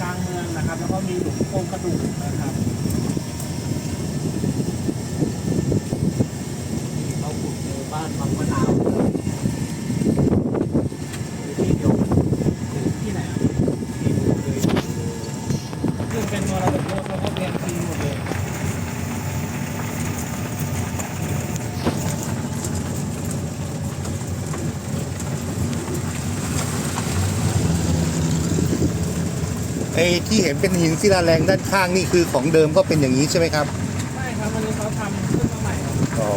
กลางเมืองนะครับ แล้วก็มีหลุมโครงกระดูกนะครับ เราขุดเจอบ้านบางมะนาวอยู่ที่เดียวกัน ที่ไหนอะ ที่ผมเคย ซึ่งเป็นมรดกโลกเขาก็เรียนฟรีหมดเลย ไอ้ที่เห็นเป็นหินศิลาแรงด้านข้างนี่คือของเดิมก็เป็นอย่างนี้ใช่ไหมครับ ใช่ครับวันนี้เขาทำขึ้นมาใหม่ครับอ๋อ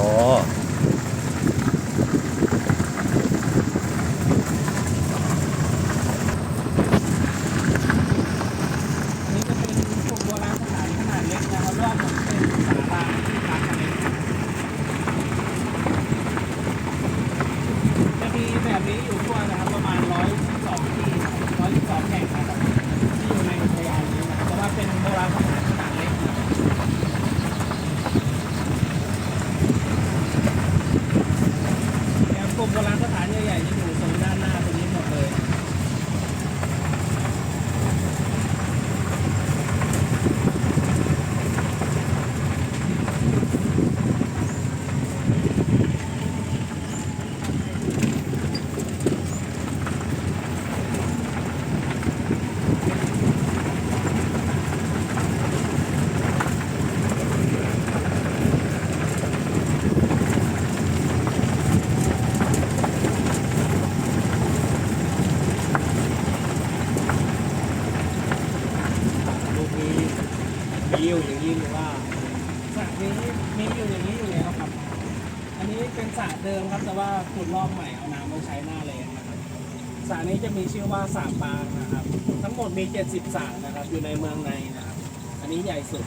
อันนี้จะเป็นพวกโบราณสถานขนาดเล็กนะครับรอบหมดเป็นศาลาที่พักอะไรจะมีแบบนี้อยู่ทั่วนะครับประมาณร้อยสองที่ร้อยสองแห่งนะครับที่อยู่ในอุทยานนี้นะครับแต่ว่าเป็นโบราณสถานขนาดเล็กนะครับแล้วกลุ่มโบราณสถานใหญ่ๆจะอยู่โซนด้านหน้าตรงนี้หมดเลย ลูกนี้มี อยู่อย่างนี้หรือว่าสระนี้มีอยู่อย่างนี้อยู่แล้วครับ อันนี้เป็นสระเดิมครับ แต่ว่าขุดลอกใหม่เอาน้ำมาใช้หน้าแรงนะครับสระนี้จะมีชื่อว่าสระปางนะครับ ทั้งหมดมี 70สระนะครับ อยู่ในเมืองในนะครับ อันนี้ใหญ่สุด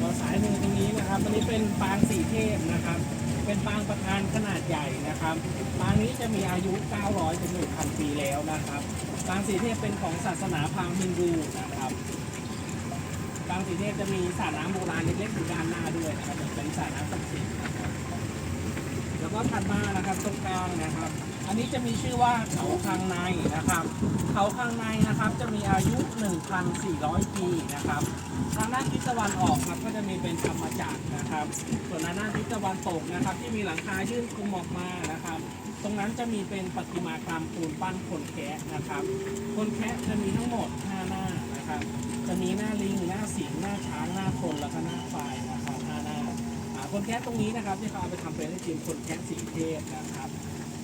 ต่อสายหนึ่งตรงนี้นะครับ อันนี้เป็นปางสีเทพนะครับ เป็นปางประธานขนาดใหญ่นะครับ ปางนี้จะมีอายุ 900ถึง1,000 ปีแล้วนะครับ ปางสีเทพเป็นของศาสนาพราหมณ์ฮินดูนะครับปางสีเทพจะมีสระน้ำโบราณเล็กๆอยู่ด้านหน้าด้วยนะครับเป็นสระน้ำศักดิ์สิทธิ์นะครับแล้วก็ถัดมานะครับตรงกลางนะครับ อันนี้จะมีชื่อว่าเขาคังในนะครับ เขาคังในนะครับจะมีอายุ 1,400 ปีนะครับทางด้านทิศตะวันออกครับก็จะมีเป็นธรรมจักรนะครับ ส่วนทางด้านทิศตะวันตกนะครับ ที่มีหลังคายื่นคลุมออกมานะครับ ตรงนั้นจะมีเป็นประติมากรรมปูนปั้นคนแคะนะครับ คนแคะจะมีทั้งหมด5หน้านะครับ จะมีหน้าลิงหน้าสิงหน้าช้างหน้าคนแล้วก็หน้าควายนะครับห้าหน้าคนแคะตรงนี้นะครับที่เขาเอาไปทำเป็นไอติมคนแคะสีเทพนะครับ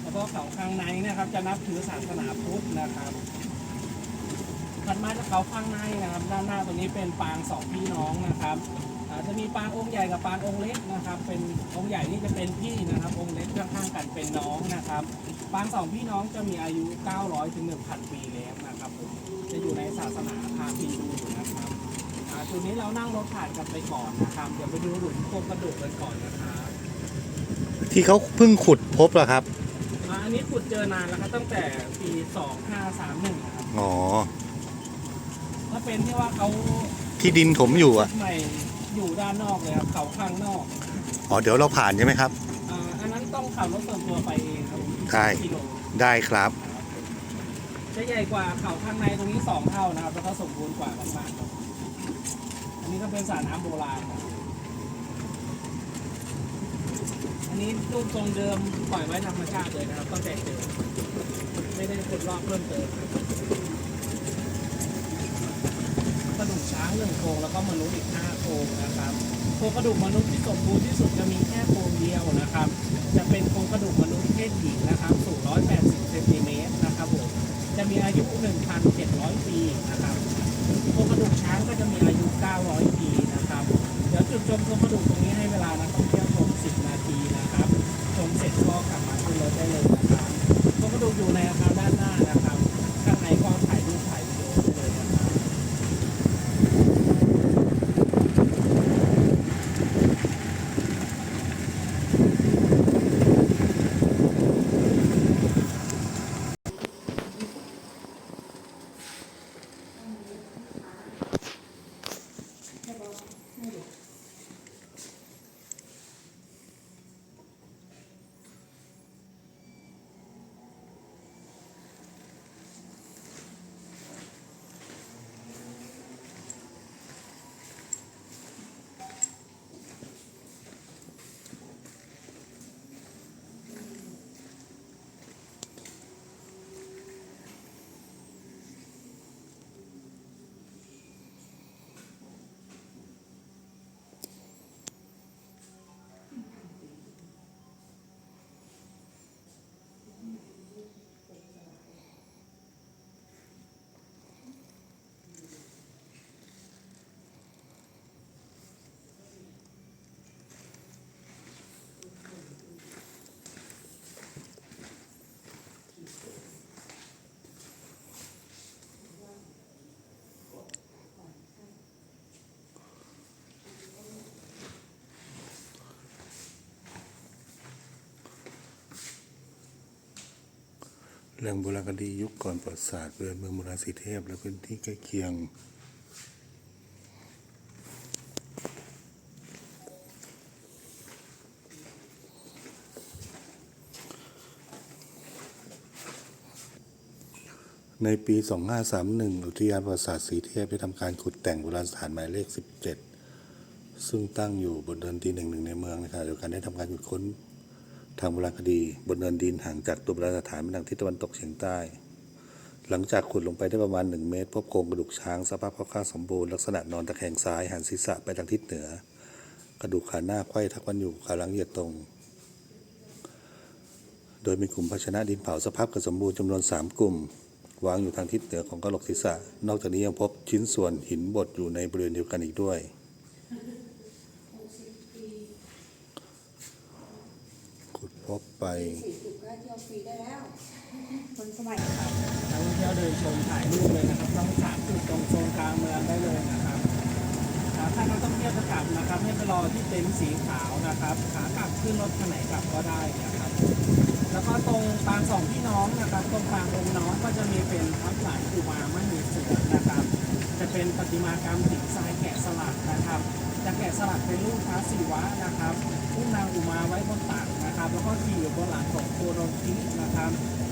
แล้วก็เขาข้างในนะครับจะนับถือศาสนาพุทธนะครับถัดมาจากเขาข้างในนะครับ ด้านหน้าตรงนี้เป็นปางสองพี่น้องนะครับ จะมีปางองค์ใหญ่กับปางองค์เล็กนะครับ เป็นองค์ใหญ่นี่จะเป็นพี่นะครับ องค์เล็กข้างๆกันเป็นน้องนะครับ ปางสองพี่น้องจะมีอายุ 900ถึง1,000 ปีแล้วนะครับผมจะอยู่ในศาสนาพราหมณ์ฮินดูนะครับอ่าจุดนี้เรานั่งรถผ่านกันไปก่อนนะครับเดี๋ยวไปดูหลุมโครงกระดูกกันก่อนนะครับที่เขาเพิ่งขุดพบเหรอครับอ่าอันนี้ขุดเจอนานแล้วครับตั้งแต่ปี2531นะครับอ๋อถ้าเป็นที่ว่าเขาที่ดินถมอยู่อะใหม่ อยู่ด้านนอกเลยครับเขาข้างนอกอ๋อเดี๋ยวเราผ่านใช่ไหมครับ อ่าอันนั้นต้องขับรถส่วนตัวไปเองครับผมได้ กิโลได้ครับ จะใหญ่กว่าเขาข้างในตรงนี้สองเท่านะครับแล้วก็สมบูรณ์กว่ามากๆครับอันนี้ก็เป็นสระน้ำโบราณครับอันนี้รูปทรงเดิมปล่อยไว้ธรรมชาติเลยนะครับตั้งแต่เจอไม่ได้ขุดลอกเพิ่มเติมครับกระดูกช้าง หนึ่งโครงแล้วก็มนุษย์อีกห้าโครงนะครับโครงกระดูกมนุษย์ที่สมบูรณ์ที่สุดจะมีแค่โครงเดียวนะครับ จะเป็นโครงกระดูกมนุษย์เพศหญิงนะครับสูง180เซนติเมตรนะครับผมจะมีอายุ 1,700 ปีนะครับโครงกระดูกช้างก็จะมีอายุ 900 ปีนะครับ เดี๋ยวจุดชมโครงกระดูกตรงนี้ให้เวลานักท่องเที่ยวชม 10 นาทีนะครับ ชมเสร็จก็กลับมาขึ้นรถได้เลยนะครับ โครงกระดูกอยู่ในอาคารด้านหน้านะครับ ข้างในก็ถ่ายรูปถ่ายวิดีโอได้เลยนะครับ อ แหล่องโบราณคดียุคก่อนประวัติศาสตร์บริเวณเมืองโบราณสีเทพ และพื้นที่ใกล้เคียง ในปี 2531 อุทยานประวัติศาสตร์สีเทพ ได้ทำการขุดแต่งโบราณสถานหมายเลข 17 ซึ่งตั้งอยู่บนเนินดินแห่งหนึ่งในเมืองนะครับเดียวกันได้ทำการขุดค้น ทางโบราณคดีบนเนินดินห่างจากตัวโบราณสถานไปทางทิศตะวันตกเฉียงใต้ หลังจากขุดลงไปได้ประมาณ 1 เมตร พบโครงกระดูกช้างสภาพค่อนข้างสมบูรณ์ลักษณะนอนตะแคงซ้ายหันศีรษะไปทางทิศเหนือ กระดูกขาหน้าไขว้ทับกันอยู่ขาหลังเหยียดตรง โดยมีกลุ่มภาชนะดินเผาสภาพกระสมบูรณ์จำนวน 3 กลุ่ม วางอยู่ทางทิศเหนือของกระโหลกศีรษะ นอกจากนี้ยังพบชิ้นส่วนหินบดอยู่ในบริเวณเดียวกันอีกด้วย ขุดพบไป สี่สิบก็เที่ยวฟรีได้แล้วคนสมัยครับนักท่องเที่ยวเดินชมถ่ายรูปเลยนะครับต้องสามจุดตรงโซนกลางเมืองได้เลยนะครับอ่าถ้านักท่องเที่ยวจะกลับนะครับ ให้ไปรอที่เต็นท์สีขาวนะครับขากลับขึ้นรถคันไหนกลับก็ได้นะครับ แล้วก็ตรงปางสองพี่น้องนะครับ ตรงปางองค์น้องก็จะมีเป็นทับหลายกุมารมณีเสือนะครับ จะเป็นประติมากรรมหินทรายแกะสลักนะครับ จะแกะสลักเป็นรูปพระศิวะนะครับอุ้มนางอุมาไว้บนตักนะครับ แล้วก็ขี่อยู่บนหลังของโคโรคินะครับ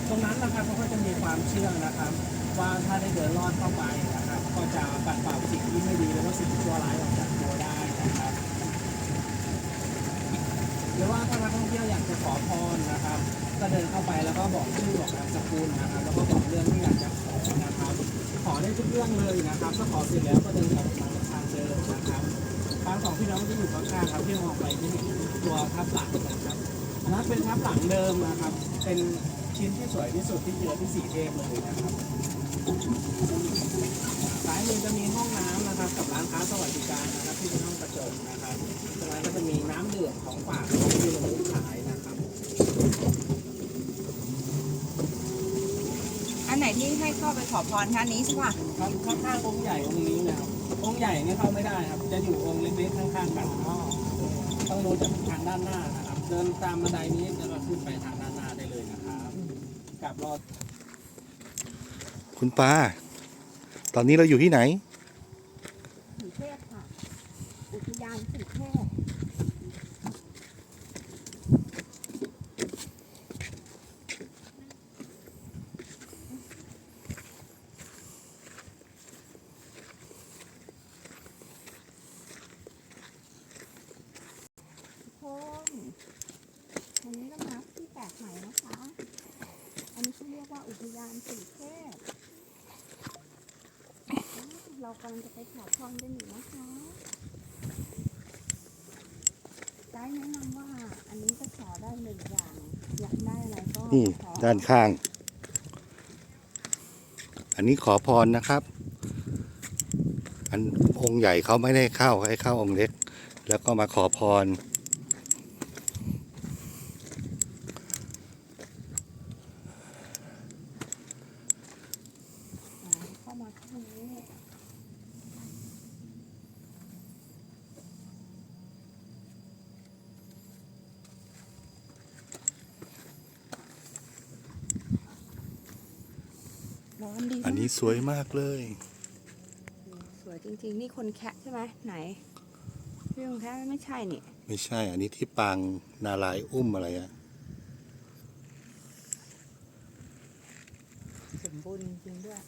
ตรงนั้นนะครับเขาก็จะมีความเชื่อนะครับ ว่าถ้าได้เดินลอดเข้าไปนะครับ ก็จะปัดเป่าสิ่งที่ไม่ดีแล้วก็สิ่งชั่วร้ายออกจากตัวได้นะครับหรือว่าถ้านักท่องเที่ยวอยากจะขอพรนะครับ ก็เดินเข้าไปแล้วก็บอกชื่อบอกนามสกุลนะครับ แล้วก็บอกเรื่องที่อยากจะขอนะครับ ขอ ได้ทุกเรื่องเลยนะครับถ้าขอเสร็จแล้วก็เดินออกมาทางเดิมนะครับทางสองพี่น้องที่อยู่ข้างๆครับที่มองไปที่ตัวทับหลังนะครับอันนั้นเป็นทับหลังเดิมนะครับ เป็นชิ้นที่สวยที่สุดที่เจอที่สีเทพเลยนะครับซ้ายมือจะมีห้องน้ำนะครับ กับร้านค้าสวัสดิการนะครับ ที่เป็นห้องกระจกนะครับตรงนั้นก็จะมีน้ำดื่มของฝากของที่ระลึกขายนะครับ อันไหนที่ ให้เข้าไปขอพรคะอันนี้ใช่ป่ะครับข้างๆองค์ใหญ่องค์นี้นะครับองค์ใหญ่เนี่ยเข้าไม่ได้ครับ จะอยู่องค์เล็กๆข้างๆกันต้องดูจากทางด้านหน้านะครับ เดินตามบันไดนี้จะเราขึ้นไปทางด้านหน้าได้เลยนะครับกลับรอคุณปาตอนนี้เราอยู่ที่ไหน สีเทพค่ะ อุทยานสีเทพทุกคนวันนี้เรามาที่แปลกใหม่นะคะ อันนี้เขาเรียกว่าอุทยานสีเทพ เรา กำลังจะไปขอพรกันอยู่นะคะได้แนะนำว่า อันนี้จะขอได้หนึ่งอย่าง อยากได้อะไรก็นี่ขอด้านข้าง อันนี้ขอพรนะครับ อันองค์ใหญ่เขาไม่ได้เข้าให้เข้าองค์เล็ก แล้วก็มาขอพร อ่าเข้ามาทางนี้ ร้อนดีอันนี้มากสวยมากเลย สวยจริงๆ นี่คนแคะใช่ไหมไหนพี่คนแคะไม่ใช่นี่ ไม่ใช่ อันนี้ที่ปางนารายณ์อุ้มอะไรอะสมบูรณ์จริงๆด้วย